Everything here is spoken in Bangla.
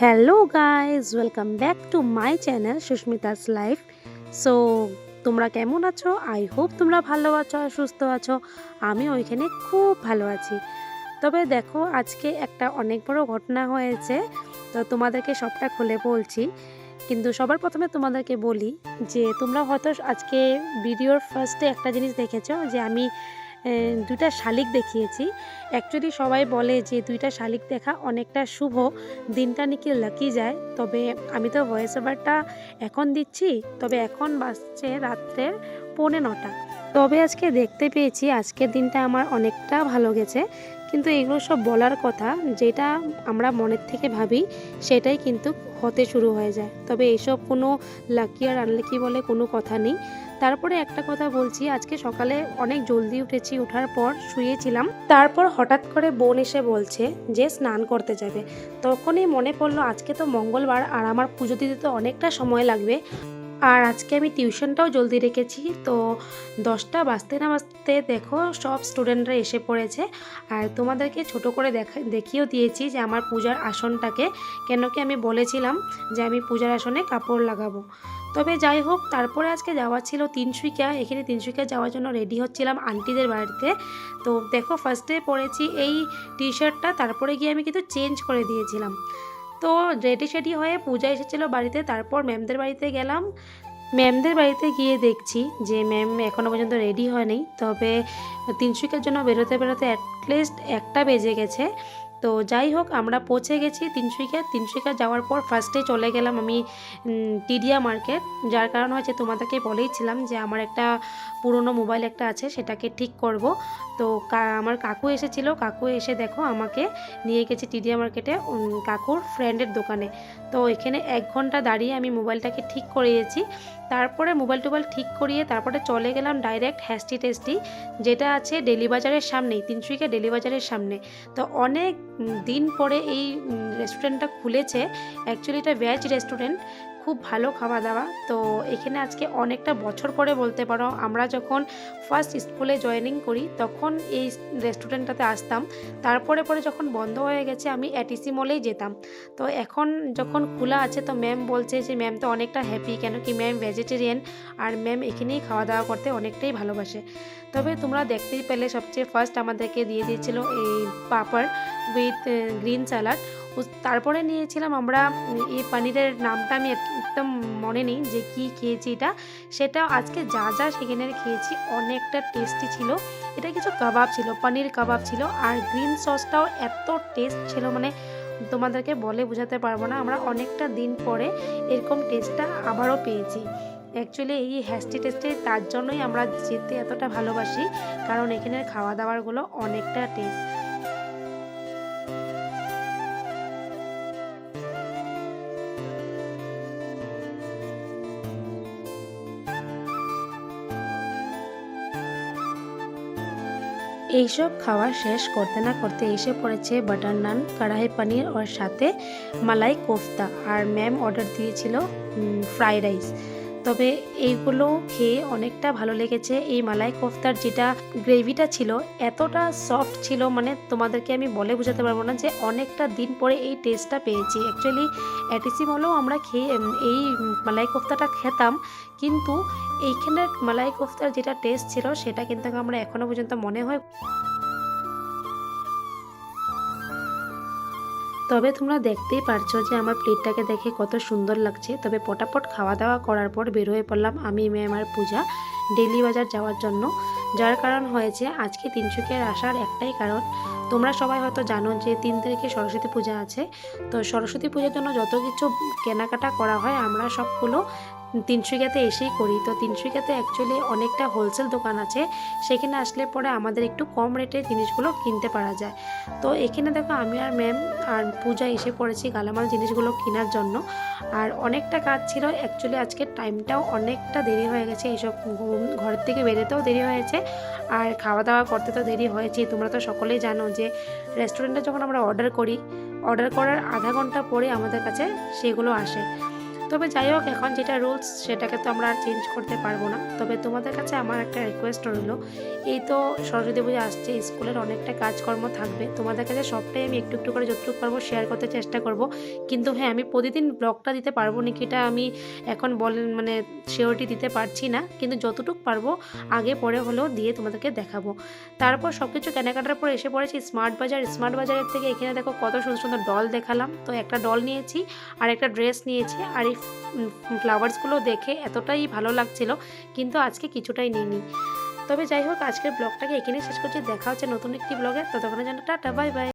Hello guys welcome back to my channel Susmita's life so তোমরা কেমন আছো? আই হোপ তোমরা ভালো আছো আর সুস্থ আছো। আমি ওইখানে খুব ভালো আছি। তবে দেখো, আজকে একটা অনেক বড় ঘটনা হয়েছে। তো তোমাদেরকে সবটা খুলে বলছি। কিন্তু সবার প্রথমে তোমাদেরকে বলি যে, তোমরা হয়তো আজকে ভিডিওর ফার্স্টে একটা জিনিস দেখেছ যে, আমি দুইটা শালিক দেখিয়েছি। অ্যাকচুয়ালি সবাই বলে যে দুইটা শালিক দেখা অনেকটা শুভ, দিনটা নাকি লাকি যায়, তবে আমি তো ভয়েস ওভারটা এখন দিচ্ছি, তবে এখন বাজছে রাত্রের পৌনে নটা। তবে আজকে দেখতে পেয়েছি আজকের দিনটা আমার অনেকটা ভালো গেছে, কিন্তু এগুলো সব বলার কথা, যেটা আমরা মনের থেকে ভাবি, সেটাই কিন্তু হতে শুরু হয়ে যায়। তবে এসব কোনো লাকি আর আনলাকি বলে কোনো কথা নেই। তারপরে একটা কথা বলছি, আজকে সকালে অনেক জলদি উঠেছি ওঠার পর শুয়েছিলাম। তারপর হঠাৎ করে বোন এসে বলছে যে স্নান করতে যাবে। তখনই মনে পড়ল আজকে তো মঙ্গলবার আর আমার পুজো দিতে তো অনেকটা সময় লাগবে। আর আজকে আমি টিউশনটাও জলদি রেখেছি, তো দশটা বাজতে না বাজতে দেখো সব স্টুডেন্টরা এসে পড়েছে। আর তোমাদেরকে ছোট করে দেখা, দেখিয়েও দিয়েছি যে আমার পূজার আসনটাকে। কেন কি আমি বলেছিলাম যে আমি পূজার আসনে কাপড় লাগাবো। তবে যাই হোক, তারপরে আজকে যাওয়া ছিল তিনসুইকা এখানে তিনসুইকা যাওয়ার জন্য রেডি হচ্ছিলাম আন্টিদের বাড়িতে। তো দেখো ফার্স্টে পরেছি এই টি শার্টটা তারপরে গিয়ে আমি কিন্তু চেঞ্জ করে দিয়েছিলাম। তো রেডি সেডি হয়ে পূজা এসেছিল বাড়িতে, তারপর ম্যামদের বাড়িতে গেলাম। ম্যামদের বাড়িতে গিয়ে দেখছি যে ম্যাম এখনও পর্যন্ত রেডি হয়নি। তবে তিনশুকের জন্য বেরোতে বেরোতে অ্যাটলিস্ট একটা বেজে গেছে। তো যাই হোক, আমরা পৌঁছে গেছি তিনশুইকা তিনশুইকা যাওয়ার পর ফার্স্টে চলে গেলাম আমি টিডিয়া মার্কেট, যার কারণ হচ্ছে তোমাদেরকে বলেইছিলাম যে আমার একটা পুরনো মোবাইল একটা আছে, সেটাকে ঠিক করব। তো আমার কাকু এসেছিল, কাকু এসে দেখো আমাকে নিয়ে গেছে টিডিয়া মার্কেটে কাকুর ফ্রেন্ডের দোকানে। তো এখানে এক ঘণ্টা দাঁড়িয়ে আমি মোবাইলটাকে ঠিক করিয়েছি। তারপরে মোবাইল টোবাইল ঠিক করিয়ে তারপরে চলে গেলাম ডাইরেক্ট হ্যাস্টি টেস্টি যেটা আছে ডেলি বাজারের সামনেই তিনশুইকা ডেলি বাজারের সামনে। তো অনেক দিন পরে এই রেস্টুরেন্টটা খুলেছে। অ্যাকচুয়ালি এটা ভেজ রেস্টুরেন্ট খুব ভালো খাওয়া দাওয়া। তো এখানে আজকে অনেকটা বছর পরে বলতে পারো আমরা যখন ফার্স্ট স্কুলে জয়েনিং করি তখন এই রেস্টুরেন্টটাতে আসতাম। তারপরে পরে যখন বন্ধ হয়ে গেছে আমি এটিসি মলেই যেতাম। তো এখন যখন খোলা আছে তো ম্যাম বলছে যে ম্যাম তো অনেকটা হ্যাপি কেন কি ম্যাম ভেজিটেরিয়ান আর ম্যাম এখানেই খাওয়া দাওয়া করতে অনেকটাই ভালোবাসে। তবে তোমরা দেখতেই পেলে সবচেয়ে ফার্স্ট আমাদেরকে দিয়ে দিয়েছিল এই পাপড় উইথ গ্রিন স্যালাড তারপরে নিয়েছিলাম আমরা এই পনিরের নামটা আমি একদম মনে নেই যে কি খেয়েছি এটা। সেটা আজকে যা যা সেখানে খেয়েছি, অনেকটা টেস্টি ছিল। এটা কিছু কাবাব ছিল, পনির কাবাব ছিল। আর গ্রিন সসটাও এত টেস্ট ছিল মানে তোমাদেরকে বলে বোঝাতে পারব না, আমরা অনেকটা দিন পরে এরকম টেস্টটা আবারও পেয়েছি। অ্যাকচুয়ালি এই হ্যাস্টি টেস্টে তার জন্যই আমরা যেতে এতটা ভালোবাসি, কারণ এখানের খাওয়া দাওয়ারগুলো অনেকটা টেস্ট এইসব খাওয়া শেষ করতে না করতে এসে পড়েছে বাটার নান, কড়াই পানির ওর সাথে মালাই কোফতা। আর ম্যাম অর্ডার দিয়েছিল ফ্রাইড রাইস তবে এইগুলো খেয়ে অনেকটা ভালো লেগেছে। এই মালাই কোফতার যেটা গ্রেভিটা ছিল, এতটা সফট ছিল মানে তোমাদেরকে আমি বলে বোঝাতে পারব না যে অনেকটা দিন পরে এই টেস্টটা পেয়েছি। অ্যাকচুয়ালি অ্যাটিসি মলেও আমরা খেয়ে এই মালাই কোফতাটা খেতাম। কিন্তু এইখানের মালাই কোফতার যেটা টেস্ট ছিল, সেটা কিন্তু আমরা এখনও পর্যন্ত মনে হয় তবে তোমরা দেখতেই পারছ যে আমার প্লেটটাকে দেখে কত সুন্দর লাগছে। তবে পটাপট খাওয়া দাওয়া করার পর বের হয়ে পড়লাম আমি ম্যাম আর পূজা ডেলি বাজার যাওয়ার জন্য। যার কারণ হয়েছে, আজকে তিনচুকিয়ার আসার একটাই কারণ। তোমরা সবাই হয়তো জানো যে তিন তারিখে সরস্বতী পূজা আছে। তো সরস্বতী পূজার জন্য যত কিছু কেনাকাটা করা হয়, আমরা সবগুলো তিনশুকিয়াতে এসেই করি। তো তিনশুকিয়াতে অ্যাকচুয়ালি অনেকটা হোলসেল দোকান আছে। সেখানে আসলে পরে আমাদের একটু কম রেটে জিনিসগুলো কিনতে পারা যায়। তো এখানে দেখো আমি আর ম্যাম আর পূজা এসে পড়েছি গালামাল জিনিসগুলো কেনার জন্য। আর অনেকটা কাজ ছিল অ্যাকচুয়ালি আজকের টাইমটাও অনেকটা দেরি হয়ে গেছে। এইসব ঘরের থেকে বেরোতেও দেরি হয়েছে। আর খাওয়া দাওয়া করতে তো দেরি হয়েছে। তোমরা তো সকলেই জানো যে রেস্টুরেন্টে যখন আমরা অর্ডার করি অর্ডার করার আধা ঘণ্টা পরে আমাদের কাছে সেগুলো আসে। তবে যাই হোক, এখন যেটা রুলস সেটাকে তো আমরা আর চেঞ্জ করতে পারব না। তবে তোমাদের কাছে আমার একটা রিকোয়েস্ট রইল। এই তো সরস্বতী পুজো আসছে, স্কুলের অনেকটা কাজকর্ম থাকবে। তোমাদের কাছে সবটাই আমি একটু একটু করে যতটুকু পারব শেয়ার করতে চেষ্টা করব। কিন্তু হ্যাঁ আমি প্রতিদিন ব্লগটা দিতে পারব নাকি এটা আমি এখন বলেন মানে শিওরিটি দিতে পারছি না। কিন্তু যতটুকু পারব, আগে পরে হলেও দিয়ে তোমাদেরকে দেখাবো। তারপর সব কিছু কেনাকাটার পর এসে পড়েছি স্মার্ট বাজার। স্মার্ট বাজারের থেকে এখানে দেখো কত সুন্দর সুন্দর ডল দেখালাম। তো একটা ডল নিয়েছি, আর একটা ড্রেস নিয়েছি, আর এই ফ্লাওয়ার্সগুলো দেখে এতটাই ভালো লাগছিল, কিন্তু আজকে কিছুটাই নিইনি। তবে যাই হোক, আজকের ব্লগটাকে এখানেই শেষ করছি। দেখা হচ্ছে নতুন একটি ব্লগে। ততক্ষণের জন্য টাটা, বাই বাই।